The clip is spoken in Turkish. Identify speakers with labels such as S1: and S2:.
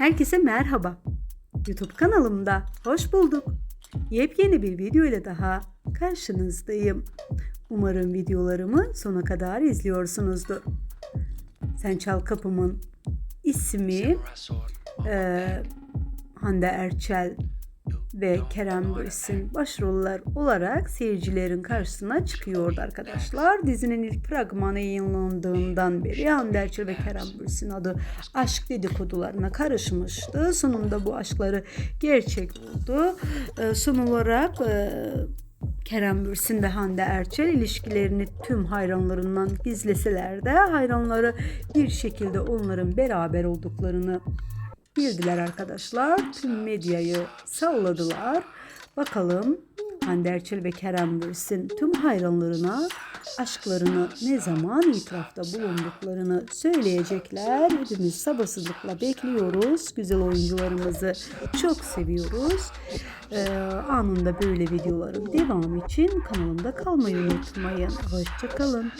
S1: Herkese merhaba. YouTube kanalımda hoş bulduk. Yepyeni bir video ile daha karşınızdayım. Umarım videolarımı sona kadar izliyorsunuzdur. Sen Çal Kapım'ın ismi eee, Hande Erçel ve Kerem Bürsin başroller olarak seyircilerin karşısına çıkıyordu arkadaşlar. Dizinin ilk fragmanı yayınlandığından beri Hande Erçel ve Kerem Bürsin adı aşk dedikodularına karışmıştı. Sonunda bu aşkları gerçek oldu. Ee, son olarak e, Kerem Bürsin ve Hande Erçel ilişkilerini tüm hayranlarından gizleseler de hayranları bir şekilde onların beraber olduklarını bildiler arkadaşlar. Tüm medyayı salladılar. Bakalım Hande Erçel ve Kerem Bürsin tüm hayranlarına aşklarını ne zaman itirafta bulunduklarını söyleyecekler. Hepimiz sabırsızlıkla bekliyoruz. Güzel oyuncularımızı çok seviyoruz. Ee, anında böyle videoların devamı için kanalımda kalmayı unutmayın. Hoşçakalın.